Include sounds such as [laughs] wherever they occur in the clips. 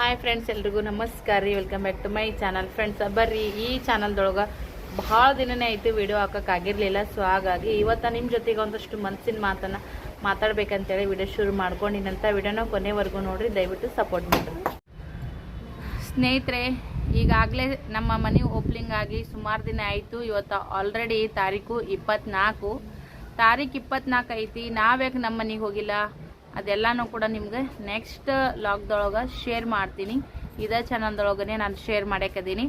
Hi friends ಎಲ್ರಿಗೂ ನಮಸ್ಕಾರ ರೀ. Welcome back to my channel friends ಬರ್ರಿ, ಈ ಚಾನಲ್ದೊಳಗೆ ಭಾಳ ದಿನನೇ ಆಯಿತು ವಿಡಿಯೋ ಹಾಕೋಕ್ಕಾಗಿರಲಿಲ್ಲ ಸೊ ಹಾಗಾಗಿ ಇವತ್ತು ನಿಮ್ಮ ಜೊತೆಗೆ ಒಂದಷ್ಟು ಮನಸ್ಸಿನ ಮಾತನ್ನು ಮಾತಾಡ್ಬೇಕಂತೇಳಿ ವಿಡಿಯೋ ಶುರು ಮಾಡ್ಕೊಂಡಿನಂತ ವಿಡಿಯೋನ ಕೊನೆವರೆಗೂ ನೋಡಿರಿ. ದಯವಿಟ್ಟು ಸಪೋರ್ಟ್ ಮಾಡಿರಿ. ಸ್ನೇಹಿತರೆ, ಈಗಾಗಲೇ ನಮ್ಮ ಮನೆ ಓಪನಿಂಗ್ ಆಗಿ ಸುಮಾರು ದಿನ ಆಯಿತು. ಇವತ್ತು ಆಲ್ರೆಡಿ ತಾರೀಕು ಇಪ್ಪತ್ನಾಲ್ಕು. ತಾರೀಕು ಇಪ್ಪತ್ನಾಲ್ಕು ಐತಿ. ನಾವ್ಯಾಕೆ ನಮ್ಮ ಮನೆಗೆ ಹೋಗಿಲ್ಲ? ಅದೆಲ್ಲನೂ ಕೂಡ ನಿಮ್ಗೆ ನೆಕ್ಸ್ಟ್ ಲಾಗ್ದೊಳಗೆ ಶೇರ್ ಮಾಡ್ತೀನಿ. ಇದೇ ಚಾನಲ್ದೊಳಗನೆ ನಾನು ಶೇರ್ ಮಾಡ್ಯಾಕದೀನಿ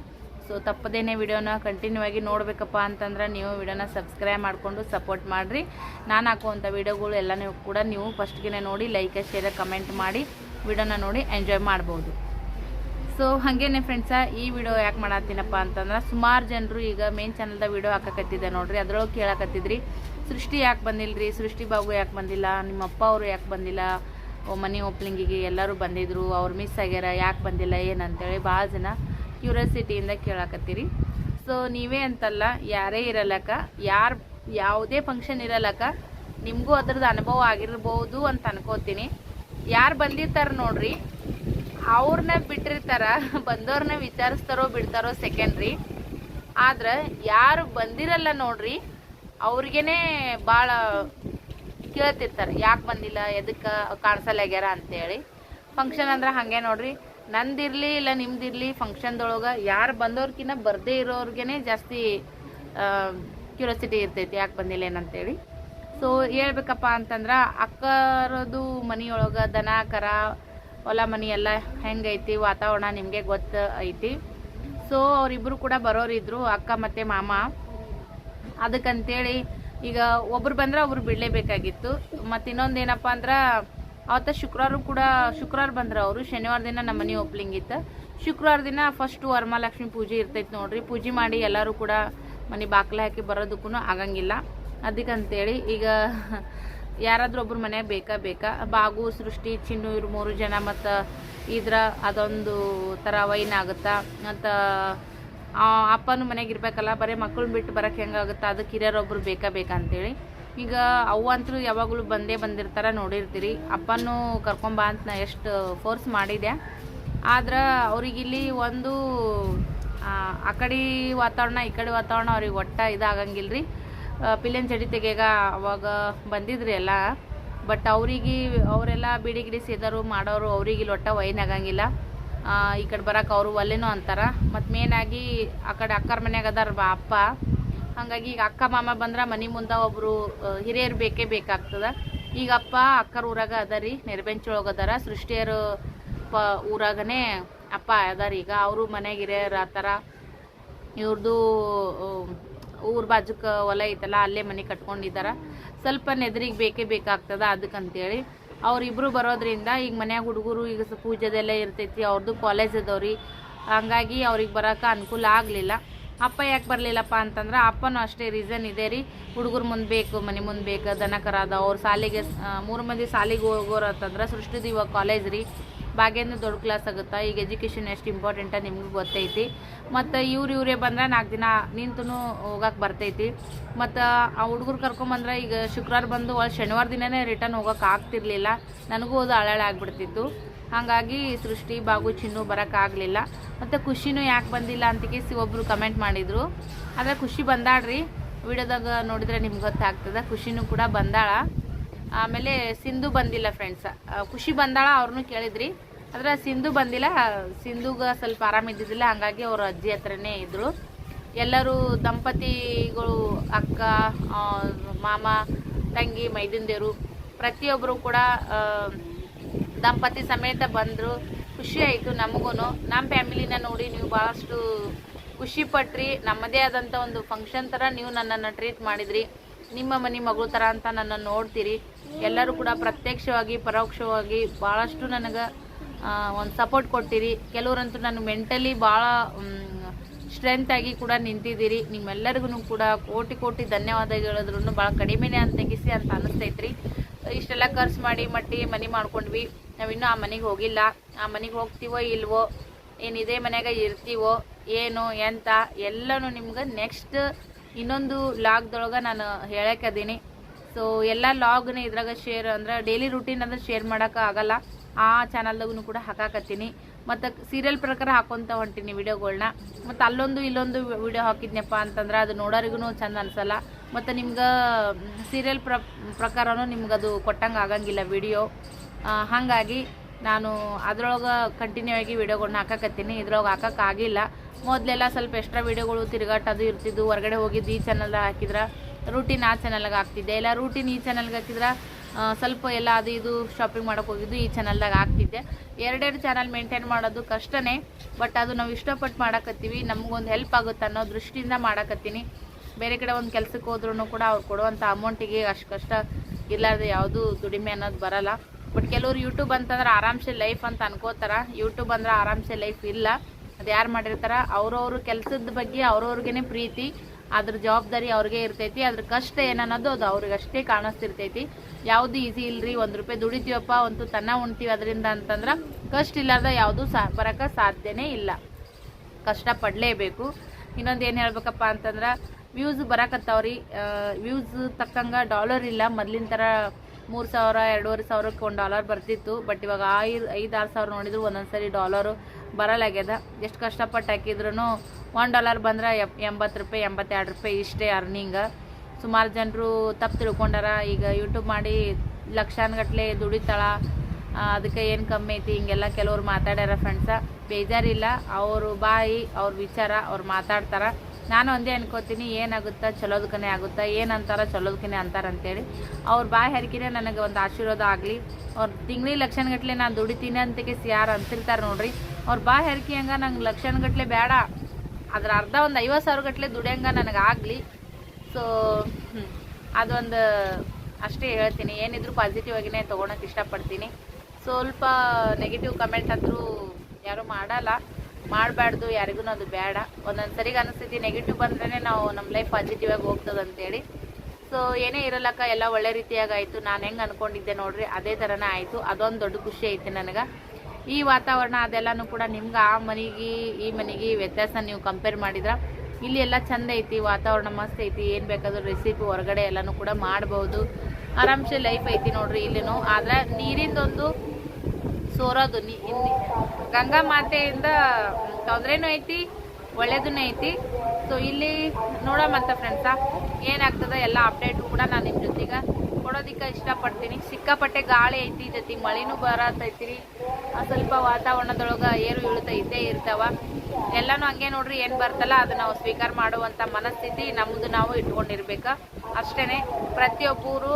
ಸೊ ತಪ್ಪದೇನೆ ವಿಡಿಯೋನ ಕಂಟಿನ್ಯೂ ಆಗಿ ನೋಡಬೇಕಪ್ಪ ಅಂತಂದ್ರೆ ನೀವು ವಿಡಿಯೋನ ಸಬ್ಸ್ಕ್ರೈಬ್ ಮಾಡಿಕೊಂಡು ಸಪೋರ್ಟ್ ಮಾಡಿರಿ. ನಾನು ಹಾಕುವಂಥ ವಿಡಿಯೋಗಳು ಎಲ್ಲನೂ ಕೂಡ ನೀವು ಫಸ್ಟ್ಗೆ ನೋಡಿ ಲೈಕ್ ಶೇರ್ ಕಮೆಂಟ್ ಮಾಡಿ ವಿಡಿಯೋನ ನೋಡಿ ಎಂಜಾಯ್ ಮಾಡ್ಬೋದು. ಸೊ ಹಾಗೇನೆ ಫ್ರೆಂಡ್ಸ ಈ ವಿಡಿಯೋ ಯಾಕೆ ಮಾಡತ್ತೀನಪ್ಪ ಅಂತಂದ್ರೆ ಸುಮಾರು ಜನರು ಈಗ ಮೇನ್ ಚಾನಲ್ದ ವಿಡಿಯೋ ಹಾಕಕತ್ತಿದ್ದೆ ನೋಡ್ರಿ. ಅದ್ರೊಳಗೆ ಕೇಳಕತ್ತಿದ್ರಿ, ಸೃಷ್ಟಿ ಯಾಕೆ ಬಂದಿಲ್ಲರಿ ಸೃಷ್ಟಿ ಬಾಬು ಯಾಕೆ ಬಂದಿಲ್ಲ? ನಿಮ್ಮ ಅಪ್ಪ ಅವರು ಯಾಕೆ ಬಂದಿಲ್ಲ? ಮನೆ ಓಪ್ಲಿಂಗಿಗೆ ಎಲ್ಲರೂ ಬಂದಿದ್ರು, ಅವ್ರು ಮಿಸ್ ಆಗ್ಯಾರ, ಯಾಕೆ ಬಂದಿಲ್ಲ ಏನಂತೇಳಿ ಭಾಳ ಜನ ಕ್ಯೂರಿಯಾಸಿಟಿಯಿಂದ ಕೇಳಕತ್ತೀರಿ. ಸೊ ನೀವೇ ಅಂತಲ್ಲ, ಯಾರೇ ಇರಲಕ್ಕ, ಯಾರು, ಯಾವುದೇ ಫಂಕ್ಷನ್ ಇರಲಕ್ಕ, ನಿಮಗೂ ಅದ್ರದ್ದು ಅನುಭವ ಆಗಿರ್ಬೋದು ಅಂತ ಅನ್ಕೋತೀನಿ. ಯಾರು ಬಂದಿರ್ತಾರೆ ನೋಡ್ರಿ ಅವ್ರನ್ನ ಬಿಟ್ಟಿರ್ತಾರ ಬಂದವ್ರನ್ನ ವಿಚಾರಿಸ್ತಾರೋ ಬಿಡ್ತಾರೋ ಸೆಕೆಂಡ್ರಿ ಆದ್ರೆ ಯಾರು ಬಂದಿರಲ್ಲ ನೋಡ್ರಿ, ಅವ್ರಿಗೇನೆ ಭಾಳ ಕೇಳ್ತಿರ್ತಾರೆ, ಯಾಕೆ ಬಂದಿಲ್ಲ, ಎದಕ್ಕೆ ಕಾಣಿಸಲ್ಲಾಗ್ಯಾರ ಅಂತೇಳಿ. ಫಂಕ್ಷನ್ ಅಂದ್ರೆ ಹಾಗೆ ನೋಡ್ರಿ, ನಂದಿರಲಿ ಇಲ್ಲ ನಿಮ್ದಿರ್ಲಿ ಫಂಕ್ಷನ್ದೊಳಗೆ ಯಾರು ಬಂದವ್ರಕಿನ್ನ ಬರ್ದೇ ಇರೋರ್ಗೇನೆ ಜಾಸ್ತಿ ಕ್ಯೂರಿಯಾಸಿಟಿ ಇರ್ತೈತಿ, ಯಾಕೆ ಬಂದಿಲ್ಲ ಏನಂತೇಳಿ ಸೊ ಹೇಳ್ಬೇಕಪ್ಪ ಅಂತಂದ್ರೆ, ಅಕ್ಕರದು ಮನಿಯೊಳಗೆ ದನ, ಕರ ಹೊಲ ಮನಿ ಎಲ್ಲ ಹೆಂಗೈತಿ, ವಾತಾವರಣ ನಿಮಗೆ ಗೊತ್ತು ಐತಿ. ಸೊ ಅವರಿಬ್ಬರು ಕೂಡ ಬರೋರಿದ್ರು, ಅಕ್ಕ ಮತ್ತು ಮಾಮ. ಅದಕ್ಕಂತೇಳಿ ಈಗ ಒಬ್ರು ಬಂದ್ರೆ ಒಬ್ರು ಬಿಡಲೇಬೇಕಾಗಿತ್ತು ಮತ್ತು ಇನ್ನೊಂದು ಏನಪ್ಪ ಅಂದ್ರೆ, ಅವತ್ತ ಶುಕ್ರವಾರ ಕೂಡ ಶುಕ್ರವಾರ ಬಂದ್ರೆ ಅವರು. ಶನಿವಾರ ದಿನ ನಮ್ಮ ಮನೆ ಓಪ್ಲಿಂಗ್ ಇತ್ತು. ಶುಕ್ರವಾರ ದಿನ ಫಸ್ಟ್ ವರಮಹಾಲಕ್ಷ್ಮಿ ಪೂಜೆ ಇರ್ತೈತಿ ನೋಡ್ರಿ. ಪೂಜೆ ಮಾಡಿ ಎಲ್ಲರೂ ಕೂಡ ಮನೆ ಬಾಕ್ಲ ಹಾಕಿ ಬರೋದಕ್ಕೂ ಆಗಂಗಿಲ್ಲ. ಅದಕ್ಕಂತೇಳಿ ಈಗ ಯಾರಾದ್ರೂ ಒಬ್ರು ಮನೆಯಾಗ ಬೇಕಾ ಬೇಕಾ? ಬಾಗು ಸೃಷ್ಟಿ ಚಿನ್ನು ಇವ್ರು ಮೂರು ಜನ ಮತ್ತು ಇದ್ರ ಅದೊಂದು ಥರ ವೈನ್ ಆಗುತ್ತಾ? ಮತ್ತು ಅಪ್ಪನೂ ಮನೆಗೆ ಇರಬೇಕಲ್ಲ ಬರೀ ಮಕ್ಕಳನ್ನ ಬಿಟ್ಟು ಬರೋಕೆ ಹೆಂಗಾಗುತ್ತಾ ಅದಕ್ಕೆ ಹಿರಿಯರೊಬ್ರು ಬೇಕಾ ಬೇಕಾ ಅಂತೇಳಿ. ಈಗ ಅವ್ವ ಅಂತೂ ಯಾವಾಗಲೂ ಬಂದೇ ಬಂದಿರ್ತಾರೆ ನೋಡಿರ್ತೀರಿ. ಅಪ್ಪನೂ ಕರ್ಕೊಂಬಾ ಅಂತ ನಾ ಎಷ್ಟು ಫೋರ್ಸ್ ಮಾಡಿದೆ ಆದ್ರೆ ಅವ್ರಿಗಿಲ್ಲಿ ಒಂದು ಆ, ಕಡೆ ವಾತಾವರಣ ಈ ಕಡೆ ವಾತಾವರಣ ಅವ್ರಿಗೆ ಒಟ್ಟ ಇದಾಗಂಗಿಲ್ರಿ. ಪಿಲ್ಲನ್ ಚಡಿ ತೆಗೆಗ ಅವಾಗ ಬಂದಿದ್ರಿ ಎಲ್ಲ. ಬಟ್ ಅವ್ರಿಗೆ ಅವರೆಲ್ಲ ಬಿಡಿ ಗಿಡಿ ಸೇದರು ಮಾಡೋರು ಅವ್ರಿಗೆ ಇಲ್ಲಿ ಒಟ್ಟ ವೈನ್ ಆಗಂಗಿಲ್ಲ. ಆ, ಈ ಕಡೆ ಬರಕ್ಕೆ ಅವರು ಒಲ್ಲೆನೂ ಅಂತಾರೆ. ಮತ್ತು ಮೇನಾಗಿ ಆ ಕಡೆ ಅಕ್ಕರ ಮನ್ಯಾಗ ಅದಾರ ಬಾ ಅಪ್ಪ. ಹಾಗಾಗಿ ಈಗ ಅಕ್ಕ ಮಾಮ ಬಂದ್ರೆ ಮನೆ ಮುಂದೆ ಒಬ್ಬರು ಹಿರಿಯರು ಬೇಕೇ ಬೇಕಾಗ್ತದ. ಈಗ ಅಪ್ಪ ಅಕ್ಕರ ಊರಾಗ ಅದಾರಿ ನೆರಬೆಂಚೊಳಗೆ ಅದಾರ. ಸೃಷ್ಟಿಯರು ಪ ಊರಾಗನೇ ಅಪ್ಪ ಅದಾರ ಈಗ. ಅವರು ಮನೆಗೆ ಹಿರಿಯರು ಆತರ. ಇವ್ರದ್ದು ಊರ್ ಬಾಜುಕ ಹೊಲ ಐತಲ್ಲ, ಅಲ್ಲೇ ಮನೆ ಕಟ್ಕೊಂಡಿದ್ದಾರ. ಸ್ವಲ್ಪ ನೆದರಿಗೆ ಬೇಕೇ ಬೇಕಾಗ್ತದ ಅದಕ್ಕಂತೇಳಿ. ಅವ್ರಿಬ್ರು ಬರೋದ್ರಿಂದ ಈಗ ಮನ್ಯಾಗ ಹುಡುಗರು ಈಗ ಪೂಜೆದೆಲ್ಲ ಇರ್ತೈತಿ ಅವ್ರದ್ದು ಕಾಲೇಜ್ ಅದಾವ್ರಿ. ಹಂಗಾಗಿ ಅವ್ರಿಗೆ ಬರೋಕೆ ಅನುಕೂಲ ಆಗಲಿಲ್ಲ. ಅಪ್ಪ ಯಾಕೆ ಬರಲಿಲ್ಲಪ್ಪ ಅಂತಂದ್ರೆ ಅಪ್ಪನೂ ಅಷ್ಟೇ ರೀಸನ್ ಇದೆ ರೀ. ಹುಡುಗರು ಮುಂದೆ ಬೇಕು, ಮನೆ ಮುಂದೆ ಬೇಕು ದನಕರಾದ ಅವ್ರ ಸಾಲಿಗೆ ಮೂರು ಮಂದಿ ಸಾಲಿಗೆ ಹೋಗೋರು ಅಂತಂದ್ರೆ ಸೃಷ್ಟಿದೀವ ಕಾಲೇಜ್ ರೀ. ಭಾಗ್ಯನೂ ದೊಡ್ಡ ಕ್ಲಾಸ್ ಆಗುತ್ತಾ? ಈಗ ಎಜುಕೇಷನ್ ಎಷ್ಟು ಇಂಪಾರ್ಟೆಂಟ ನಿಮ್ಗೆ ಗೊತ್ತೈತಿ. ಮತ್ತು ಇವ್ರು ಇವರೇ ಬಂದ್ರೆ ನಾಲ್ಕು ದಿನ ನಿಂತು ಹೋಗಕ್ಕೆ ಬರ್ತೈತಿ. ಮತ್ತು ಆ ಹುಡುಗರು ಕರ್ಕೊಂಬಂದ್ರೆ ಈಗ ಶುಕ್ರವಾರ ಬಂದು ಒಳ ಶನಿವಾರ ದಿನವೇ ರಿಟರ್ನ್ ಹೋಗೋಕೆ ಆಗ್ತಿರ್ಲಿಲ್ಲ. ನನಗೂ ಅದು ಆಗ್ಬಿಡ್ತಿತ್ತು. ಹಾಗಾಗಿ ಸೃಷ್ಟಿ ಬಾಗು ಚಿನ್ನು ಬರೋಕ್ಕಾಗಲಿಲ್ಲ ಮತ್ತು ಖುಷಿನೂ ಯಾಕೆ ಬಂದಿಲ್ಲ ಅಂತ ಕೇಸಿ ಒಬ್ಬರು ಕಮೆಂಟ್ ಮಾಡಿದರು. ಆದರೆ ಖುಷಿ ಬಂದಾಳ್ರಿ. ವಿಡಿಯೋದಾಗ ನೋಡಿದರೆ ನಿಮ್ಗೆ ಗೊತ್ತಾಗ್ತದೆ. ಖುಷಿನೂ ಕೂಡ ಬಂದಾಳ. ಆಮೇಲೆ ಸಿಂಧು ಬಂದಿಲ್ಲ ಫ್ರೆಂಡ್ಸ್ ಖುಷಿ ಬಂದಾಳ ಅವ್ರನ್ನೂ ಕೇಳಿದ್ರಿ. ಆದ್ರೆ ಸಿಂಧು ಬಂದಿಲ್ಲ, ಸಿಂಧುಗೆ ಸ್ವಲ್ಪ ಆರಾಮಿದ್ದಿದ್ದಿಲ್ಲ ಹಂಗಾಗಿ ಅವ್ರ ಅಜ್ಜಿ ಹತ್ರನೇ ಇದ್ದರು ಎಲ್ಲರೂ ದಂಪತಿಗಳು, ಅಕ್ಕ ಮಾಮ, ತಂಗಿ, ಮೈದಿಂದೇರು ಪ್ರತಿಯೊಬ್ಬರು ಕೂಡ ದಂಪತಿ ಸಮೇತ ಬಂದರು. ಖುಷಿ ಆಯಿತು ನಮಗೂ ನಮ್ಮ ಫ್ಯಾಮಿಲಿನ ನೋಡಿ ನೀವು ಭಾಳಷ್ಟು ಖುಷಿ ಪಟ್ರಿ. ನಮ್ಮದೇ ಆದಂಥ ಒಂದು ಫಂಕ್ಷನ್ ಥರ ನೀವು ನನ್ನನ್ನು ಟ್ರೀಟ್ ಮಾಡಿದ್ರಿ. ನಿಮ್ಮ ಮನೆ ಮಗಳು ಥರ ಅಂತ ನನ್ನನ್ನು ನೋಡ್ತೀರಿ. ಎಲ್ಲರೂ ಕೂಡ ಪ್ರತ್ಯಕ್ಷವಾಗಿ, ಪರೋಕ್ಷವಾಗಿ ಭಾಳಷ್ಟು ನನಗೆ ಒಂದು ಸಪೋರ್ಟ್ ಕೊಟ್ಟಿರಿ ಕೆಲವರಂತೂ ನಾನು ಮೆಂಟಲಿ ಭಾಳ ಸ್ಟ್ರೆಂತ್ ಆಗಿ ಕೂಡ ನಿಂತಿದ್ದೀರಿ. ನಿಮ್ಮೆಲ್ಲರಿಗೂ ಕೂಡ ಕೋಟಿ ಕೋಟಿ ಧನ್ಯವಾದ ಹೇಳಿದ್ರು ಭಾಳ ಕಡಿಮೆನೇ ಅಂತ ತೆಗಿಸಿ ಅಂತ ಅನಿಸ್ತೈತ್ರಿ. ಇಷ್ಟೆಲ್ಲ ಖರ್ಚು ಮಾಡಿ ಮಟ್ಟಿ ಮನೆ ಮಾಡ್ಕೊಂಡ್ವಿ. ನಾವಿನ್ನೂ ಆ ಮನೆಗೆ ಹೋಗಿಲ್ಲ. ಆ ಮನೆಗೆ ಹೋಗ್ತೀವೋ ಇಲ್ವೋ, ಏನು ಮನ್ಯಾಗ ಇರ್ತೀವೋ, ಏನು, ಎಂತ, ಎಲ್ಲನೂ ನಿಮ್ಗೆ ನೆಕ್ಸ್ಟ್ ಇನ್ನೊಂದು ಲಾಗ್ದೊಳಗೆ ನಾನು ಹೇಳಕ್ಕದೀನಿ ಸೊ ಎಲ್ಲ ಲಾಗ್ನ ಇದ್ರಾಗ ಶೇರ್ ಅಂದ್ರೆ ಡೈಲಿ ರುಟೀನ್ ಅಂದ್ರೆ ಶೇರ್ ಮಾಡೋಕೆ ಆಗಲ್ಲ. ಆ ಚಾನಲ್ದಾಗೂ ಕೂಡ ಹಾಕಾಕತ್ತೀನಿ. ಮತ್ತು ಸೀರಿಯಲ್ ಪ್ರಕಾರ ಹಾಕೊತ ಹೊಂಟೀನಿ ವೀಡಿಯೋಗಳನ್ನ ಮತ್ತು ಅಲ್ಲೊಂದು ಇಲ್ಲೊಂದು ವಿಡಿಯೋ ಹಾಕಿದ್ನಪ್ಪ ಅಂತಂದ್ರೆ ಅದು ನೋಡೋರಿಗೂ ಚಂದ ಅನಿಸಲ್ಲ. ಮತ್ತು ನಿಮ್ಗೆ ಸೀರಿಯಲ್ ಪ್ರ, ಪ್ರಕಾರನೂ ನಿಮ್ಗೆ ಅದು ಕೊಟ್ಟಂಗೆ ಆಗಂಗಿಲ್ಲ ವಿಡಿಯೋ ಹಾಗಾಗಿ ನಾನು ಅದ್ರೊಳಗೆ ಕಂಟಿನ್ಯೂ ಆಗಿ ವಿಡಿಯೋಗಳ್ನ ಹಾಕಕತ್ತೀನಿ. ಇದ್ರೊಳಗೆ ಹಾಕೋಕ್ಕಾಗಿಲ್ಲ ಮೊದಲೆಲ್ಲ ಸ್ವಲ್ಪ ಎಕ್ಸ್ಟ್ರಾ ವಿಡಿಯೋಗಳು ತಿರುಗಾಟ ಅದು ಇರ್ತಿದ್ವು. ಹೊರಗಡೆ ಹೋಗಿದ್ದು ಈ ಚಾನಲ್ದಾಗ ಹಾಕಿದ್ರೆ. ರೂಟೀನ್ ಆ ಚಾನಲ್ಗೆ ಹಾಕ್ತಿದ್ದೆ. ಇಲ್ಲ ರೂಟೀನ್ ಈ ಚಾನಲ್ಗೆ ಹಾಕಿದ್ರೆ ಸ್ವಲ್ಪ ಎಲ್ಲ ಅದು ಇದು ಶಾಪಿಂಗ್ ಮಾಡೋಕೆ ಹೋಗಿದ್ದು ಈ ಚಾನಲ್ದಾಗ ಆಗ್ತಿದ್ದೆ ಎರಡೆರಡು ಚಾನಲ್ ಮೇಂಟೈನ್ ಮಾಡೋದು ಕಷ್ಟನೇ ಬಟ್ ಅದು ನಾವು ಇಷ್ಟಪಟ್ಟು ಮಾಡಕತ್ತೀವಿ. ನಮಗೊಂದು ಹೆಲ್ಪ್ ಆಗುತ್ತೆ ಅನ್ನೋ ದೃಷ್ಟಿಯಿಂದ ಮಾಡಕತ್ತೀನಿ. ಬೇರೆ ಕಡೆ ಒಂದು ಕೆಲಸಕ್ಕೆ ಹೋದ್ರೂ ಕೂಡ ಅವ್ರು ಕೊಡುವಂಥ ಅಮೌಂಟಿಗೆ ಅಷ್ಟು ಕಷ್ಟ ಇರ್ಲಾರ್ದೆ ಯಾವುದೂ ದುಡಿಮೆ ಅನ್ನೋದು ಬರಲ್ಲ. ಬಟ್ ಕೆಲವರು ಯೂಟ್ಯೂಬ್ ಅಂತಂದ್ರೆ ಆರಾಮ್ಸೆ ಲೈಫ್ ಅಂತ ಅನ್ಕೋತಾರೆ. ಯೂಟ್ಯೂಬ್ ಅಂದ್ರೆ ಆರಾಮ್ಸೆ ಲೈಫ್ ಇಲ್ಲ. ಅದು ಯಾರು ಮಾಡಿರ್ತಾರೆ? ಅವ್ರವ್ರ ಕೆಲಸದ ಬಗ್ಗೆ ಅವ್ರವ್ರಿಗೇನೆ ಪ್ರೀತಿ. ಅದ್ರ ಜವಾಬ್ದಾರಿ ಅವ್ರಿಗೆ ಇರ್ತೈತಿ, ಅದ್ರ ಕಷ್ಟ ಏನನ್ನೋದು ಅದು ಅವ್ರಿಗೆ ಅಷ್ಟೇ ಕಾಣಿಸ್ತಿರ್ತೈತಿ. ಯಾವುದು ಈಸಿ ಇಲ್ರಿ, ಒಂದು ರೂಪಾಯಿ ದುಡಿತೀವಪ್ಪ, ಒಂದು ತನ್ನ ಉಣ್ತೀವಿ ಅದರಿಂದ ಅಂತಂದ್ರೆ ಕಷ್ಟ ಇಲ್ಲಾರ್ದ ಯಾವುದು ಸಾ ಬರೋಕ್ಕೆ ಸಾಧ್ಯನೇ ಇಲ್ಲ. ಕಷ್ಟ ಪಡಲೇಬೇಕು. ಇನ್ನೊಂದು ಏನು ಹೇಳ್ಬೇಕಪ್ಪ ಅಂತಂದ್ರೆ ವ್ಯೂಸ್ ಬರಕತ್ತಾವ್ರಿ. ವ್ಯೂಸ್ ತಕ್ಕಂಗೆ ಡಾಲರ್ ಇಲ್ಲ. ಮೊದ್ಲಿನ ಥರ ಮೂರು ಸಾವಿರ, ಎರಡೂವರೆ ಸಾವಿರಕ್ಕೆ ಒಂದು ಡಾಲರ್ ಬರ್ತಿತ್ತು. ಬಟ್ ಇವಾಗ ಐದು ಐದು, ಆರು ಸಾವಿರ ನೋಡಿದ್ರು ಒಂದೊಂದು ಸರಿ ಡಾಲರು ಬರಲಾಗ್ಯದ. ಎಷ್ಟು ಕಷ್ಟಪಟ್ಟು ಹಾಕಿದ್ರು ಒನ್ ಡಾಲರ್ ಬಂದ್ರೆ ಎಂಬತ್ತು ರೂಪಾಯಿ, ಎಂಬತ್ತೆರಡು ರೂಪಾಯಿ ಇಷ್ಟೇ ಅರ್ನಿಂಗ್ ಸುಮಾರು ಜನರು ತಪ್ಪು ತಿಳ್ಕೊಂಡಾರ, ಈಗ ಯೂಟ್ಯೂಬ್ ಮಾಡಿ ಲಕ್ಷಾನ್ಗಟ್ಲೆ ದುಡಿತಾಳ. ಅದಕ್ಕೆ ಏನು ಕಮ್ಮಿ ಐತಿ, ಹಿಂಗೆಲ್ಲ ಕೆಲವ್ರು ಮಾತಾಡ್ಯಾರ ಫ್ರೆಂಡ್ಸ ಬೇಜಾರಿಲ್ಲ, ಅವರು ಬಾಯಿ, ಅವ್ರ ವಿಚಾರ, ಅವ್ರು ಮಾತಾಡ್ತಾರ. ನಾನು ಒಂದೇ ಅನ್ಕೋತೀನಿ, ಏನಾಗುತ್ತಾ ಚಲೋದಕ್ಕನೆ ಆಗುತ್ತಾ, ಏನಂತಾರ ಚಲೋದಕ್ಕನೆ ಅಂತಾರ ಅಂತೇಳಿ. ಅವ್ರ ಬಾಯಿ ಹರಿಕೆ ನನಗೆ ಒಂದು ಆಶೀರ್ವಾದ ಆಗಲಿ. ಅವ್ರ ತಿಂಗ್ಳಿಗೆ ಲಕ್ಷಣಗಟ್ಲೆ ನಾನು ದುಡಿತೀನಿ ಅಂತಕ್ಕೆ ಯಾರು ಅಂತಿರ್ತಾರೆ ನೋಡ್ರಿ. ಅವ್ರ ಬಾಯಿ ಹರಿಕೆ ಹಂಗೆ ನಂಗೆ ಲಕ್ಷಣಗಟ್ಲೆ ಬೇಡ ಅದ್ರ ಅರ್ಧ ಒಂದು ಐವತ್ತು ಸಾವಿರ ಗಟ್ಟಲೆ ದುಡಿಯಂಗ ನನಗೆ ಆಗಲಿ. ಸೊ ಅದೊಂದು ಅಷ್ಟೇ ಹೇಳ್ತೀನಿ. ಏನಿದ್ರು ಪಾಸಿಟಿವ್ ಆಗಿನೇ ತೊಗೊಳಕ್ಕೆ ಇಷ್ಟಪಡ್ತೀನಿ. ಸ್ವಲ್ಪ ನೆಗೆಟಿವ್ ಕಮೆಂಟ್ ಅಂತೂ ಯಾರೂ ಮಾಡಲ್ಲ. ಮಾಡಬಾರ್ದು, ಯಾರಿಗೂ ಅದು ಬೇಡ. ಒಂದೊಂದು ಸರಿಗೆ ಅನಿಸ್ತೈತಿ ನೆಗೆಟಿವ್ ಬಂದ್ರೇ ನಾವು ನಮ್ಮ ಲೈಫ್ ಪಾಸಿಟಿವ್ ಆಗಿ ಹೋಗ್ತದೆ ಅಂತೇಳಿ ಸೊ ಏನೇ ಇರಲಕ್ಕ, ಎಲ್ಲ ಒಳ್ಳೆ ರೀತಿಯಾಗಿ ಆಯಿತು. ನಾನು ಹೆಂಗೆ ಅಂದ್ಕೊಂಡಿದ್ದೆ ನೋಡ್ರಿ, ಅದೇ ಥರನೇ ಆಯಿತು. ಅದೊಂದು ದೊಡ್ಡ ಖುಷಿ ಐತೆ ನನಗೆ. ಈ ವಾತಾವರಣ ಅದೆಲ್ಲನೂ ಕೂಡ ನಿಮ್ಗೆ ಆ ಮನೆಗೆ, ಈ ಮನೆಗೆ ವ್ಯತ್ಯಾಸ ನೀವು ಕಂಪೇರ್ ಮಾಡಿದ್ರೆ, ಇಲ್ಲಿ ಎಲ್ಲ ಚಂದ ಐತಿ, ವಾತಾವರಣ ಮಸ್ತ್ ಐತಿ, ಏನು ಬೇಕಾದ್ರೂ ರೆಸಿಪಿ ಹೊರಗಡೆ ಎಲ್ಲನೂ ಕೂಡ ಮಾಡ್ಬೋದು. ಆರಾಮ್ಸೆ ಲೈಫ್ ಐತಿ ನೋಡ್ರಿ ಇಲ್ಲಿನೂ. ಆದ್ರೆ ನೀರಿಂದೊಂದು ಸೋರೋದು, ನೀ ಇಲ್ಲಿ ಗಂಗಾ ಮಾತೆಯಿಂದ ತೊಂದ್ರೆನೂ ಐತಿ ಒಳ್ಳೇದೂ ಐತಿ. ಸೊ ಇಲ್ಲಿ ನೋಡಮಂತ ಫ್ರೆಂಡ್ಸ ಏನಾಗ್ತದೆ ಎಲ್ಲ ಅಪ್ಡೇಟು ಕೂಡ ನಾನು ನಿಮ್ಮ ಜೊತೆಗೆ ಕೊಡೋದಕ್ಕೆ ಇಷ್ಟಪಡ್ತೀನಿ. ಸಿಕ್ಕಾಪಟ್ಟೆ ಗಾಳಿ ಐತಿ, ಜೊತೆ ಮಳೆನೂ ಆ ಸ್ವಲ್ಪ ವಾತಾವರಣದೊಳಗೆ ಏರು ಇಳಿತ ಇದ್ದೇ ಇರ್ತಾವ. ಎಲ್ಲನೂ ಹಂಗೆ ನೋಡ್ರಿ, ಏನು ಬರ್ತಲ್ಲ ಅದು ನಾವು ಸ್ವೀಕಾರ ಮಾಡುವಂಥ ಮನಸ್ಥಿತಿ ನಮ್ಮದು ನಾವು ಇಟ್ಕೊಂಡಿರ್ಬೇಕು. ಅಷ್ಟೇನೆ ಪ್ರತಿಯೊಬ್ಬರು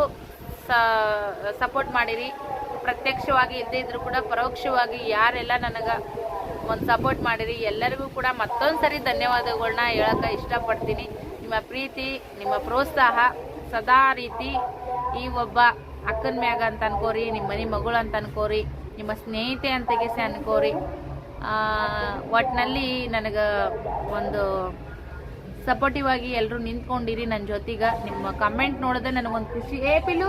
ಸಪೋರ್ಟ್ ಮಾಡಿರಿ. ಪ್ರತ್ಯಕ್ಷವಾಗಿ ಇದ್ದೇ ಇದ್ರು ಕೂಡ, ಪರೋಕ್ಷವಾಗಿ ಯಾರೆಲ್ಲ ನನಗೆ ಒಂದು ಸಪೋರ್ಟ್ ಮಾಡಿರಿ, ಎಲ್ಲರಿಗೂ ಕೂಡ ಮತ್ತೊಂದು ಸರಿ ಧನ್ಯವಾದಗಳನ್ನ ಹೇಳಕ ಇಷ್ಟಪಡ್ತೀನಿ. ನಿಮ್ಮ ಪ್ರೀತಿ, ನಿಮ್ಮ ಪ್ರೋತ್ಸಾಹ ಸದಾ ರೀತಿ ಈ ಒಬ್ಬ ಅಕ್ಕನ ಮ್ಯಾಗ ಅಂತ ಅನ್ಕೋರಿ, ನಿಮ್ಮ ಮನೆ ಮಗಳು ಅಂತ ಅನ್ಕೋರಿ, ನಿಮ್ಮ ಸ್ನೇಹಿತೆ ಅಂತ ಕೆಸಿ ಅನ್ಕೋರಿ ಒಟ್ಟಿನಲ್ಲಿ ನನಗೆ ಒಂದು ಸಪೋರ್ಟಿವ್ ಆಗಿ ಎಲ್ಲರೂ ನಿಂತ್ಕೊಂಡಿರಿ ನನ್ನ ಜೊತೆಗ. ನಿಮ್ಮ ಕಮೆಂಟ್ ನೋಡಿದ್ರೆ ನನಗೊಂದು ಖುಷಿ. ಏ ಪಿಲೆ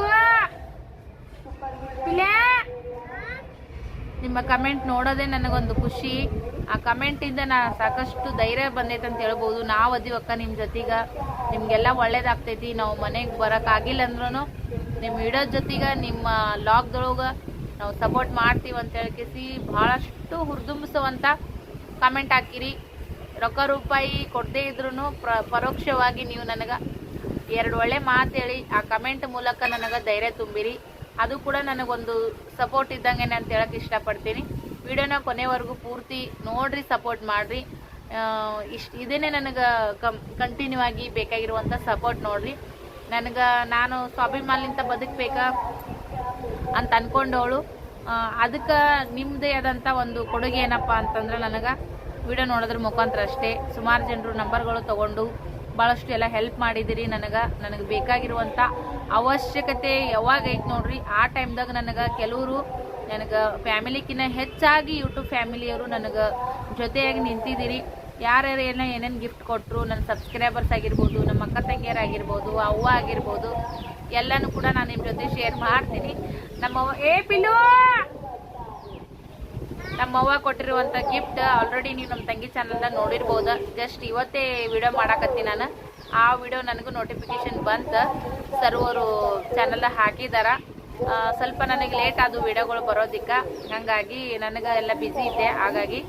ನಿಮ್ಮ ಕಮೆಂಟ್ ನೋಡೋದೇ ನನಗೊಂದು ಖುಷಿ. ಆ ಕಮೆಂಟಿಂದ ನಾ ಸಾಕಷ್ಟು ಧೈರ್ಯ ಬಂದೈತೆ ಅಂತ ಹೇಳ್ಬೋದು. ನಾವು ಅದೀವಕ್ಕ ನಿಮ್ಮ ಜೊತೆಗ ನಿಮಗೆಲ್ಲ ಒಳ್ಳೇದಾಗ್ತೈತಿ. ನಾವು ಮನೆಗೆ ಬರೋಕ್ಕಾಗಿಲ್ಲ ಅಂದ್ರೂ ನಿಮ್ಮ ವಿಡಿಯೋ ಜೊತೆಗೆ ನಿಮ್ಮ ಲಾಗ್ದೊಳಗೆ ನಾವು ಸಪೋರ್ಟ್ ಮಾಡ್ತೀವಿ ಅಂತ ಹೇಳ್ಕೇಸಿ ಭಾಳಷ್ಟು ಹುರಿದುಂಬಿಸುವಂಥ ಕಮೆಂಟ್ ಹಾಕಿರಿ. ರೊಕ್ಕ ರೂಪಾಯಿ ಕೊಡದೇ ಇದ್ರೂ ಪ್ರ, ಪರೋಕ್ಷವಾಗಿ ನೀವು ನನಗೆ ಎರಡು ಒಳ್ಳೆ ಮಾತು ಹೇಳಿ ಆ ಕಮೆಂಟ್ ಮೂಲಕ ನನಗೆ ಧೈರ್ಯ ತುಂಬಿರಿ. ಅದು ಕೂಡ ನನಗೊಂದು ಸಪೋರ್ಟ್ ಇದ್ದಂಗೆ ಅಂತ ಹೇಳಕ್ಕೆ ಇಷ್ಟಪಡ್ತೀನಿ. ವಿಡಿಯೋನ ಕೊನೆವರೆಗೂ ಪೂರ್ತಿ ನೋಡ್ರಿ ಸಪೋರ್ಟ್ ಮಾಡಿರಿ. ಇಷ್ಟು, ಇದನ್ನೇ ನನಗೆ ಕಮ್ ಕಂಟಿನ್ಯೂ ಆಗಿ ಬೇಕಾಗಿರುವಂಥ ಸಪೋರ್ಟ್ ನೋಡ್ರಿ. ನನಗೆ ನಾನು ಸ್ವಾಭಿಮಾನಿಂತ ಬದುಕಬೇಕಾ ಅಂತ ಅಂದ್ಕೊಂಡವಳು ಅದಕ್ಕೆ ನಿಮ್ಮದೇ ಆದಂಥ ಒಂದು ಕೊಡುಗೆ ಏನಪ್ಪ ಅಂತಂದ್ರೆ ನನಗೆ ವಿಡಿಯೋ ನೋಡೋದ್ರ ಮುಖಾಂತರ ಅಷ್ಟೇ. ಸುಮಾರು ಜನರು ನಂಬರ್ಗಳು ತೊಗೊಂಡು ಭಾಳಷ್ಟು ಎಲ್ಲ ಹೆಲ್ಪ್ ಮಾಡಿದಿರಿ ನನಗೆ. ನನಗೆ ಬೇಕಾಗಿರುವಂಥ ಅವಶ್ಯಕತೆ ಯಾವಾಗ ಐತೆ ನೋಡ್ರಿ, ಆ ಟೈಮ್ದಾಗ ನನಗೆ ಕೆಲವರು ನನಗೆ ಫ್ಯಾಮಿಲಿಕ್ಕಿಂತ ಹೆಚ್ಚಾಗಿ ಯೂಟ್ಯೂಬ್ ಫ್ಯಾಮಿಲಿಯವರು ನನಗೆ ಜೊತೆಯಾಗಿ ನಿಂತಿದ್ದೀರಿ. ಯಾರ್ಯಾರು ಏನೋ ಏನೇನು ಗಿಫ್ಟ್ ಕೊಟ್ಟರು ನನ್ನ ಸಬ್ಸ್ಕ್ರೈಬರ್ಸ್ ಆಗಿರ್ಬೋದು, ನಮ್ಮ ಅಕ್ಕ ತಂಗಿಯರಾಗಿರ್ಬೋದು ಅವ್ವ ಆಗಿರ್ಬೋದು, ಎಲ್ಲನೂ ಕೂಡ ನಾನು ನಿಮ್ಮ ಜೊತೆ ಶೇರ್ ಮಾಡ್ತೀನಿ. ನಮ್ಮವ್ವ, ಏ ಪಿಲು ನಮ್ಮವ್ವ ಕೊಟ್ಟಿರುವಂಥ ಗಿಫ್ಟ್ ಆಲ್ರೆಡಿ ನೀವು ನಮ್ಮ ತಂಗಿ ಚಾನಲ್ನ ನೋಡಿರ್ಬೋದು. ಜಸ್ಟ್ ಇವತ್ತೇ ವಿಡಿಯೋ ಮಾಡಾಕತ್ತೀನಿ ನಾನು. ಆ ವಿಡಿಯೋ ನನಗೂ ನೋಟಿಫಿಕೇಶನ್ ಬಂತು. ಸರ್ವರು ಚಾನಲ್ದಾಗ ಹಾಕಿದಾರ. ಸ್ವಲ್ಪ ನನಗೆ ಲೇಟ್ ಆದವು ವಿಡಿಯೋಗಳು ಬರೋದಿಕ್ಕ. ಹಾಗಾಗಿ ನನಗೆ ಎಲ್ಲ ಬ್ಯುಸಿ ಇದ್ದೆ. ಹಾಗಾಗಿ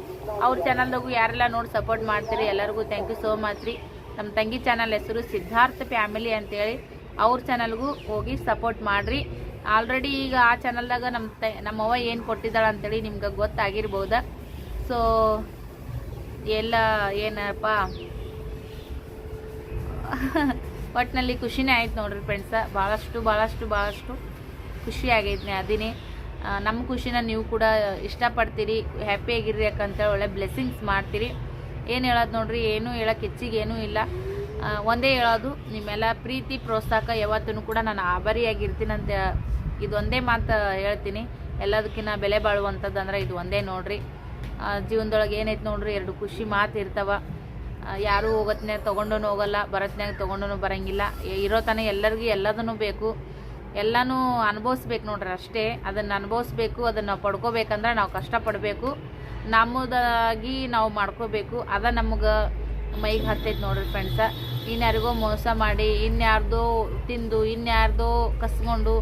ಅವ್ರ ಚಾನಲ್ದಾಗೂ ಯಾರೆಲ್ಲ ನೋಡಿ ಸಪೋರ್ಟ್ ಮಾಡ್ತೀರಿ, ಎಲ್ಲರಿಗೂ ಥ್ಯಾಂಕ್ ಯು ಸೋ ಮಚ್ ರೀ. ನಮ್ಮ ತಂಗಿ ಚಾನಲ್ ಹೆಸರು ಸಿದ್ಧಾರ್ಥ ಫ್ಯಾಮಿಲಿ ಅಂತೇಳಿ. ಅವ್ರ ಚಾನಲ್ಗೂ ಹೋಗಿ ಸಪೋರ್ಟ್ ಮಾಡಿರಿ. ಆಲ್ರೆಡಿ ಈಗ ಆ ಚಾನಲ್ದಾಗ ನಮ್ಮ ತ, ನಮ್ಮವ್ವ ಏನು ಕೊಟ್ಟಿದ್ದಾಳೆ ಅಂತೇಳಿ ನಿಮ್ಗೆ ಗೊತ್ತಾಗಿರ್ಬೋದ. ಸೊ ಎಲ್ಲ ಏನಪ್ಪ? [laughs] ಒಟ್ಟಿನಲ್ಲಿ ಖುಷಿನೇ ಆಯ್ತು ನೋಡ್ರಿ ಫ್ರೆಂಡ್ಸ ಭಾಳಷ್ಟು ಭಾಳಷ್ಟು ಭಾಳಷ್ಟು ಖುಷಿ ಆಗೈತೆ ಅದೀನಿ ನಮ್ಮ ಖುಷಿನ ನೀವು ಕೂಡ ಇಷ್ಟಪಡ್ತೀರಿ, ಹ್ಯಾಪಿಯಾಗಿರ್ರಿ ಯಾಕಂತೇಳಿ ಒಳ್ಳೆ ಬ್ಲೆಸ್ಸಿಂಗ್ಸ್ ಮಾಡ್ತೀರಿ. ಏನು ಹೇಳೋದು ನೋಡ್ರಿ, ಏನೂ ಹೇಳೋಕೆ ಹೆಚ್ಚಿಗೆ ಏನೂ ಇಲ್ಲ. ಒಂದೇ ಹೇಳೋದು, ನಿಮ್ಮೆಲ್ಲ ಪ್ರೀತಿ, ಪ್ರೋತ್ಸಾಹ ಯಾವತ್ತೂ ಕೂಡ ನಾನು ಆಭಾರಿಯಾಗಿರ್ತೀನಂತ ಇದೊಂದೇ ಮಾತು ಹೇಳ್ತೀನಿ. ಎಲ್ಲದಕ್ಕಿಂತ ಬೆಲೆ ಬಾಳುವಂಥದ್ದು ಅಂದ್ರೆ ಇದು ಒಂದೇ ನೋಡ್ರಿ. ಜೀವನದೊಳಗೆ ಏನೈತೆ ನೋಡ್ರಿ, ಎರಡು ಖುಷಿ ಮಾತು ಇರ್ತಾವ. ಯಾರೂ ಹೋಗತ್ನ್ಯಾಗ ತೊಗೊಂಡು ಹೋಗಲ್ಲ, ಬರತ್ನ್ಯಾಗ ತೊಗೊಂಡು ಬರೋಂಗಿಲ್ಲ. ಇರೋ ತನಕ ಎಲ್ಲರಿಗೂ ಎಲ್ಲದನ್ನು ಬೇಕು. ಎಲ್ಲನೂ ಅನುಭವಿಸ್ಬೇಕು ನೋಡ್ರಿ ಅಷ್ಟೇ. ಅದನ್ನು ಅನುಭವಿಸ್ಬೇಕು, ಅದನ್ನು ಪಡ್ಕೋಬೇಕಂದ್ರೆ ನಾವು ಕಷ್ಟಪಡಬೇಕು. ನಮ್ಮದಾಗಿ ನಾವು ಮಾಡ್ಕೋಬೇಕು. ಅದ ನಮ್ಗೆ ಮೈಗೆ ಹತ್ತೈತೆ ನೋಡ್ರಿ ಫ್ರೆಂಡ್ಸ ಇನ್ಯಾರಿಗೋ ಮೋಸ ಮಾಡಿ, ಇನ್ಯಾರ್ದೋ ತಿಂದು, ಇನ್ಯಾರ್ದೋ ಕಸ್ಕೊಂಡು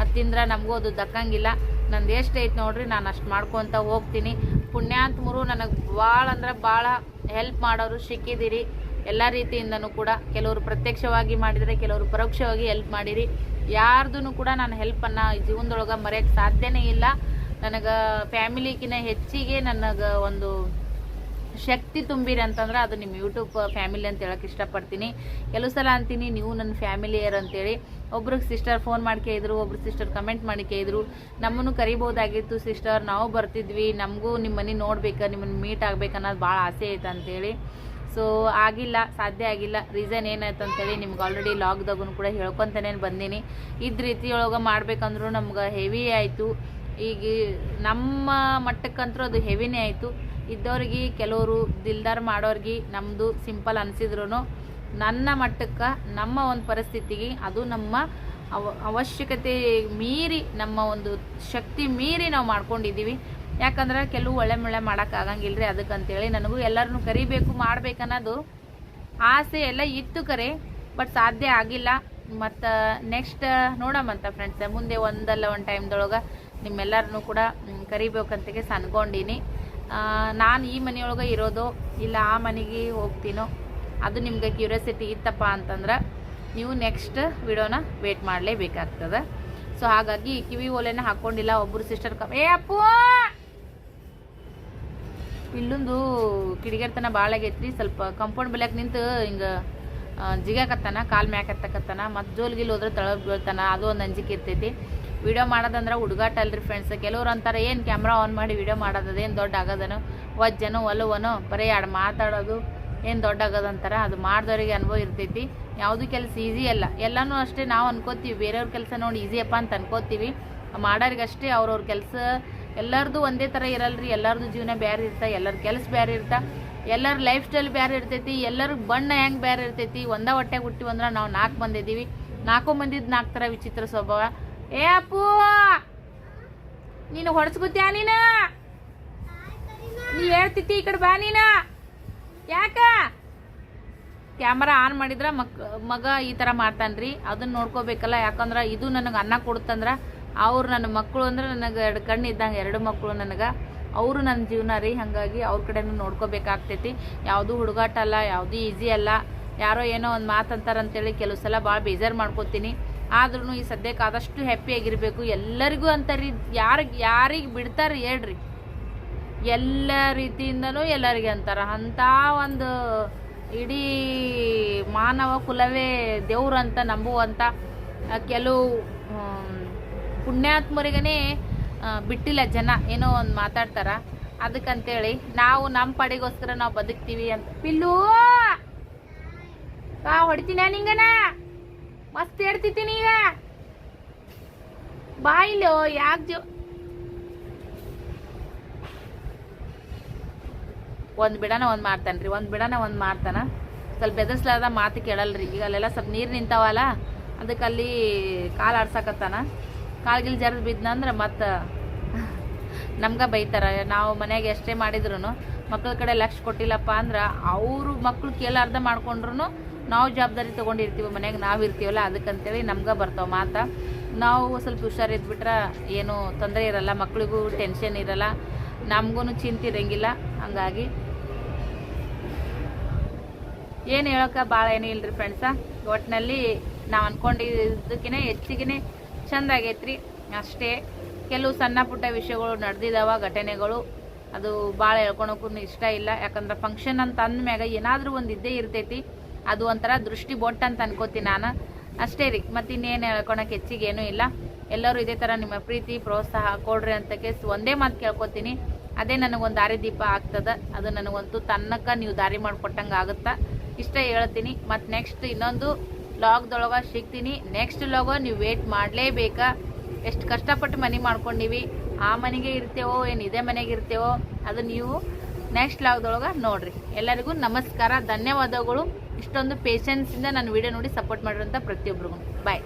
ಅದು ತಿಂದ್ರೆ ನಮಗೂ ಅದು ದಕ್ಕಂಗಿಲ್ಲ. ನಂದು ಎಷ್ಟು ಐತೆ ನೋಡ್ರಿ, ನಾನು ಅಷ್ಟು ಮಾಡ್ಕೊತ ಹೋಗ್ತೀನಿ. ಪುಣ್ಯಾತ್ಮರು ನನಗೆ ಭಾಳ ಅಂದ್ರೆ ಭಾಳ ಹೆಲ್ಪ್ ಮಾಡೋರು ಸಿಕ್ಕಿದ್ದೀರಿ ಎಲ್ಲ ರೀತಿಯಿಂದನೂ ಕೂಡ ಕೆಲವರು ಪ್ರತ್ಯಕ್ಷವಾಗಿ ಮಾಡಿದರೆ ಕೆಲವರು ಪರೋಕ್ಷವಾಗಿ ಹೆಲ್ಪ್ ಮಾಡಿರಿ. ಯಾರ್ದೂ ಕೂಡ ನಾನು ಹೆಲ್ಪನ್ನು ಜೀವನದೊಳಗೆ ಮರೆಯೋಕ್ಕೆ ಸಾಧ್ಯನೇ ಇಲ್ಲ. ನನಗೆ ಫ್ಯಾಮಿಲಿಗಿನ ಹೆಚ್ಚಿಗೆ ನನಗೆ ಒಂದು ಶಕ್ತಿ ತುಂಬಿರಿ ಅಂತಂದ್ರೆ ಅದು ನಿಮ್ಮ ಯೂಟ್ಯೂಬ್ ಫ್ಯಾಮಿಲಿ ಅಂತ ಹೇಳಕ್ಕೆ ಇಷ್ಟಪಡ್ತೀನಿ. ಕೆಲವು ಸಲ ಅಂತೀನಿ, ನೀವು ನನ್ನ ಫ್ಯಾಮಿಲಿಯರ್ ಅಂತೇಳಿ. ಒಬ್ರಿಗೆ ಸಿಸ್ಟರ್ ಫೋನ್ ಮಾಡಿ ಕೇಳಿದ್ರು, ಒಬ್ರು ಸಿಸ್ಟರ್ ಕಮೆಂಟ್ ಮಾಡಿ ಕೇಳಿದ್ರು. ನಮ್ಮನ್ನು ಕರಿಬೋದಾಗಿತ್ತು ಸಿಸ್ಟರ್ ನಾವು ಬರ್ತಿದ್ವಿ. ನಮಗೂ ನಿಮ್ಮ ಮನೆ ನೋಡ್ಬೇಕು, ನಿಮ್ಮನ್ನು ಮೀಟ್ ಆಗ್ಬೇಕು ಅನ್ನೋದು ಭಾಳ ಆಸೆ ಐತೆ ಅಂತೇಳಿ. ಸೊ ಆಗಿಲ್ಲ, ಸಾಧ್ಯ ಆಗಿಲ್ಲ ರೀಸನ್ ಏನಾಯ್ತು ಅಂತೇಳಿ ನಿಮ್ಗೆ ಆಲ್ರೆಡಿ ಲಾಗ್ದಾಗೂ ಕೂಡ ಹೇಳ್ಕೊತಾನೆ ಬಂದೀನಿ. ಇದ್ ರೀತಿಯೊಳಗೆ ಮಾಡ್ಬೇಕಂದ್ರೂ ನಮ್ಗೆ ಹೆವಿ ಆಯಿತು. ಈಗ ನಮ್ಮ ಮಟ್ಟಕ್ಕಂತರೂ ಅದು ಹೆವಿನೇ ಆಯಿತು. ಇದ್ದವ್ರಿಗೆ ಕೆಲವರು ದಿಲ್ದಾರ್ ಮಾಡೋರಿಗೆ ನಮ್ಮದು ಸಿಂಪಲ್ ಅನಿಸಿದ್ರು ನನ್ನ ಮಟ್ಟಕ್ಕೆ, ನಮ್ಮ ಒಂದು ಪರಿಸ್ಥಿತಿಗೆ ಅದು ನಮ್ಮ ಅವ, ಅವಶ್ಯಕತೆ ಮೀರಿ, ನಮ್ಮ ಒಂದು ಶಕ್ತಿ ಮೀರಿ ನಾವು ಮಾಡ್ಕೊಂಡಿದ್ದೀವಿ. ಯಾಕಂದ್ರೆ ಕೆಲವು ಒಳ್ಳೆ ಮಳೆ ಮಾಡೋಕೆ ಆಗಂಗಿಲ್ಲ ರೀ ಅದಕ್ಕಂತೇಳಿ ನನಗೂ ಎಲ್ಲರನ್ನು ಕರಿಬೇಕು, ಮಾಡ್ಬೇಕನ್ನೋದು ಆಸೆ ಎಲ್ಲ ಇತ್ತು ಕರೆ, ಬಟ್ ಸಾಧ್ಯ ಆಗಿಲ್ಲ. ಮತ್ತು ನೆಕ್ಸ್ಟ್ ನೋಡಮಂತ ಫ್ರೆಂಡ್ಸ್ ಮುಂದೆ ಒಂದಲ್ಲ ಒಂದು ಟೈಮ್ದೊಳಗೆ ನಿಮ್ಮೆಲ್ಲರನ್ನೂ ಕೂಡ ಕರಿಬೇಕಂತಗೆ ಅನ್ಕೊಂಡಿನಿ ನಾನು ಈ ಮನೆಯೊಳಗೆ ಇರೋದು, ಇಲ್ಲ ಆ ಮನೆಗೆ ಹೋಗ್ತೀನೋ, ಅದು ನಿಮ್ಗೆ ಕ್ಯೂರಿಯಾಸಿಟಿ ಇತ್ತಪ್ಪ ಅಂತಂದ್ರೆ ನೀವು ನೆಕ್ಸ್ಟ್ ವಿಡಿಯೋನ ವೇಟ್ ಮಾಡಲೇಬೇಕಾಗ್ತದೆ. ಸೊ ಹಾಗಾಗಿ ಕಿವಿ ಓಲೆನ ಹಾಕ್ಕೊಂಡಿಲ್ಲ ಒಬ್ಬರು ಸಿಸ್ಟರ್ ಕಮ್ಮಿ ಏ, ಅಪ್ಪು! ಇಲ್ಲೊಂದು ಕಿಡಿಗೇರ್ತನ ಭಾಳ ಆಗೈತ್ರಿ ಸ್ವಲ್ಪ ಕಂಪೌಂಡ್ ಬೆಲ್ಯಾಕ ನಿಂತು ಹಿಂಗೆ ಜಿಗಾಕತ್ತಾನ, ಕಾಲು ಮ್ಯಾಕ್ ಹತ್ತಕತ್ತಾನ, ಮತ್ತು ಜೋಲ್ಗಿಲ್ ಹೋದ್ರೆ ತಳಗ್ ಬೀಳ್ತಾನ, ಅದು ಒಂದು ಅಂಜಿಕೆ ಇರ್ತೈತಿ. ವಿಡಿಯೋ ಮಾಡೋದಂದ್ರೆ ಹುಡುಗಾಟ ಅಲ್ರಿ ಫ್ರೆಂಡ್ಸ್ ಕೆಲವ್ರು ಅಂತಾರೆ, ಏನು ಕ್ಯಾಮ್ರಾ ಆನ್ ಮಾಡಿ ವಿಡಿಯೋ ಏನು ದೊಡ್ಡ ಆಗೋದನು? ವಜ್ಜನು, ಒಲವನು? ಬರೀ ಎರಡು ಮಾತಾಡೋದು ಏನು ದೊಡ್ಡ ಆಗೋದಂತಾರೆ ಅದು ಮಾಡಿದವ್ರಿಗೆ ಅನುಭವ ಇರ್ತೈತಿ. ಯಾವುದು ಕೆಲಸ ಈಸಿ ಅಲ್ಲ. ಎಲ್ಲನೂ ಅಷ್ಟೇ ನಾವು ಅನ್ಕೋತೀವಿ. ಬೇರೆಯವ್ರ ಕೆಲಸ ನೋಡಿ ಈಸಿಯಪ್ಪ ಅಂತ ಅನ್ಕೋತೀವಿ. ಮಾಡೋರಿಗಷ್ಟೇ ಅವ್ರವ್ರ ಕೆಲಸ ಎಲ್ಲರದು ಒಂದೇ ಥರ ಇರಲ್ರಿ, ಎಲ್ಲರದು ಜೀವನ ಬೇರೆ ಇರ್ತಾ, ಎಲ್ಲರ ಕೆಲಸ ಬೇರೆ ಇರ್ತಾ, ಎಲ್ಲರ ಲೈಫ್ ಸ್ಟೈಲ್ ಬೇರೆ ಇರ್ತೈತಿ, ಎಲ್ಲರ ಬಣ್ಣ ಹೆಂಗೆ ಬೇರೆ ಇರ್ತೈತಿ, ಒಂದೇ ಹೊಟ್ಟೆಗೆ ಹುಟ್ಟಿವಿ ಅಂದ್ರೆ ನಾವು ನಾಲ್ಕು ಬಂದಿದ್ದೀವಿ. ನಾಲ್ಕು ಮಂದಿದ್ದು ನಾಲ್ಕು ಥರ ವಿಚಿತ್ರ ಸ್ವಭಾವ. ಏ ಅಪ್ಪು, ನೀನು ಹೊಡ್ಸ್ಕೊತ್ಯಾ ನೀನು? ನೀ ಹೇಳ್ತಿತ್ತಿ ಈ ಕಡೆ ಬಾ ನೀನ? ಯಾಕ? ಕ್ಯಾಮರಾ ಆನ್ ಮಾಡಿದ್ರೆ ಮಗ ಈ ಥರ ಮಾಡ್ತಾನ್ರಿ ಅದನ್ನ ನೋಡ್ಕೋಬೇಕಲ್ಲ, ಯಾಕಂದ್ರೆ ಇದು ನನಗೆ ಅನ್ನ ಕೊಡುತ್ತಂದ್ರೆ ಅವ್ರು ನನ್ನ ಮಕ್ಕಳು ಅಂದ್ರೆ ನನಗೆ ಎರಡು ಕಣ್ಣು ಇದ್ದಂಗೆ, ಎರಡು ಮಕ್ಕಳು ನನಗೆ. ಅವರು ನನ್ನ ಜೀವನ ರೀ, ಹಾಗಾಗಿ ಅವ್ರ ಕಡೆನೂ ನೋಡ್ಕೋಬೇಕಾಗ್ತೈತಿ. ಯಾವುದೂ ಹುಡುಗಾಟ ಅಲ್ಲ, ಯಾವುದೂ ಈಸಿ ಅಲ್ಲ. ಯಾರೋ ಏನೋ ಒಂದು ಮಾತು ಅಂತಾರಂತೇಳಿ ಕೆಲವು ಸಲ ಭಾಳ ಬೇಜಾರು ಮಾಡ್ಕೋತೀನಿ. ಆದ್ರೂ ಈ ಸದ್ಯಕ್ಕೆ ಆದಷ್ಟು ಹ್ಯಾಪಿಯಾಗಿರಬೇಕು ಎಲ್ಲರಿಗೂ ಅಂತಾರೆ, ಯಾರಿಗೆ ಯಾರಿಗೆ ಬಿಡ್ತಾರೆ ಹೇಳ್ರಿ. ಎಲ್ಲ ರೀತಿಯಿಂದನೂ ಎಲ್ಲರಿಗೆ ಅಂತಾರ. ಅಂಥ ಒಂದು ಇಡೀ ಮಾನವ ಕುಲವೇ ದೇವ್ರಂತ ನಂಬುವಂಥ ಕೆಲವು ಪುಣ್ಯಾತ್ಮರಿಗೇ ಬಿಟ್ಟಿಲ್ಲ ಜನ, ಏನೋ ಒಂದು ಮಾತಾಡ್ತಾರ. ಅದಕ್ಕಂತೇಳಿ ನಾವು ನಮ್ಮ ಪಡೆಗೋಸ್ಕರ ನಾವು ಬದುಕ್ತೀವಿ ಅಂತ. ಪಿಲ್ಲು! ಕಾ ಹೊಡಿತೀನ ನಿಂಗನ? ಮಸ್ತ್ ಹೇಳ್ತಿತ್ತೀನಿ ಈಗ ಬಾಯಿಲೋ ಯಾಕೆ ಜೋ ಒಂದು ಬಿಡನ ಒಂದು ಮಾಡ್ತಾನೆ ರೀ, ಒಂದು ಬಿಡನ ಒಂದು ಮಾಡ್ತಾನ. ಸ್ವಲ್ಪ ಬೆದರ್ಸ್ಲಾರ್ದ ಮಾತು ಕೇಳಲ್ರಿ, ಈಗ ಅಲ್ಲೆಲ್ಲ ಸ್ವಲ್ಪ ನೀರು ನಿಂತಾವಲ್ಲ ಅದಕ್ಕೆ ಅಲ್ಲಿ ಕಾಲು ಆಡ್ಸಕತ್ತಾನ. ಕಾಲ್ಗಿಲ್ ಜರ್ದು ಬಿದ್ನಂದ್ರೆ ಮತ್ತೆ ನಮ್ಗೆ ಬೈತಾರ. ನಾವು ಮನ್ಯಾಗ ಎಷ್ಟೇ ಮಾಡಿದ್ರು ಮಕ್ಳ ಕಡೆ ಲಕ್ಷ ಕೊಟ್ಟಿಲ್ಲಪ್ಪ ಅಂದ್ರೆ ಅವರು ಮಕ್ಳು ಅರ್ಧ ಮಾಡ್ಕೊಂಡ್ರು ನಾವು ಜವಾಬ್ದಾರಿ ತೊಗೊಂಡಿರ್ತೀವಿ, ಮನೆಯಾಗ ನಾವು ಇರ್ತೀವಲ್ಲ ಅದಕ್ಕಂತೇಳಿ ನಮ್ಗೆ ಬರ್ತಾವೆ ಮಾತ. ನಾವು ಸ್ವಲ್ಪ ಹುಷಾರಿದ್ಬಿಟ್ರೆ ಏನು ತೊಂದರೆ ಇರಲ್ಲ, ಮಕ್ಳಿಗೂ ಟೆನ್ಷನ್ ಇರಲ್ಲ ನಮಗೂ ಚಿಂತೆ ಇರಂಗಿಲ್ಲ. ಹಂಗಾಗಿ ಏನು ಹೇಳೋಕೆ ಭಾಳ ಏನೂ ಇಲ್ಲರಿ ಫ್ರೆಂಡ್ಸ ಒಟ್ಟಿನಲ್ಲಿ ನಾವು ಅಂದ್ಕೊಂಡಿದ್ದಕ್ಕಿಂತ ಹೆಚ್ಚಿಗೆ ಚಂದ ಆಗೈತ್ರಿ ಅಷ್ಟೇ, ಕೆಲವು ಸಣ್ಣ ಪುಟ್ಟ ವಿಷಯಗಳು ನಡೆದಿದ್ದಾವ ಘಟನೆಗಳು. ಅದು ಭಾಳ ಹೇಳ್ಕೊಳಕ್ಕೂ ಇಷ್ಟ ಇಲ್ಲ. ಯಾಕಂದ್ರೆ ಫಂಕ್ಷನ್ ಅಂತ ಅಂದ್ಮ್ಯಾಗ ಏನಾದರೂ ಒಂದು ಇದ್ದೇ ಇರ್ತೈತಿ. ಅದು ಒಂಥರ ದೃಷ್ಟಿ ಬೊಟ್ಟ ಅಂತ ಅನ್ಕೋತೀನಿ ನಾನು. ಅಷ್ಟೇ ರೀ. ಮತ್ತು ಇನ್ನೇನು ಹೇಳ್ಕೊಳಕ್ಕೆ ಹೆಚ್ಚಿಗೆ ಏನೂ ಇಲ್ಲ. ಎಲ್ಲರೂ ಇದೇ ಥರ ನಿಮ್ಮ ಪ್ರೀತಿ, ಪ್ರೋತ್ಸಾಹ ಕೊಡ್ರಿ ಅಂತ ಕೇಸ್ ಒಂದೇ ಮಾತು ಕೇಳ್ಕೊತೀನಿ. ಅದೇ ನನಗೊಂದು ದಾರಿ ದೀಪ ಆಗ್ತದ. ಅದು ನನಗಂತೂ ತನ್ನಕ್ಕ ನೀವು ದಾರಿ ಮಾಡಿಕೊಟ್ಟಂಗೆ ಆಗುತ್ತಾ? ಇಷ್ಟ ಹೇಳ್ತೀನಿ. ಮತ್ತು ನೆಕ್ಸ್ಟ್ ಇನ್ನೊಂದು ಲಾಗ್ದೊಳಗೆ ಸಿಗ್ತೀನಿ. ನೆಕ್ಸ್ಟ್ ಲಾಗ ನೀವು ವೇಟ್ ಮಾಡಲೇಬೇಕಾ? ಎಷ್ಟು ಕಷ್ಟಪಟ್ಟು ಮನೆ ಮಾಡ್ಕೊಂಡಿವಿ? ಆ ಮನೆಗೆ ಇರ್ತೇವೋ, ಏನು ಇದೇ ಮನೆಗೆ ಇರ್ತೇವೋ? ಅದು ನೀವು ನೆಕ್ಸ್ಟ್ ಲಾಗ್ದೊಳಗೆ ನೋಡ್ರಿ. ಎಲ್ಲರಿಗೂ ನಮಸ್ಕಾರ, ಧನ್ಯವಾದಗಳು. ಇಷ್ಟೊಂದು ಪೇಷನ್ಸಿಂದ ನಾನು ವಿಡಿಯೋ ನೋಡಿ ಸಪೋರ್ಟ್ ಮಾಡಿರೋಂಥ ಪ್ರತಿಯೊಬ್ಬರಿಗೂ ಬಾಯ್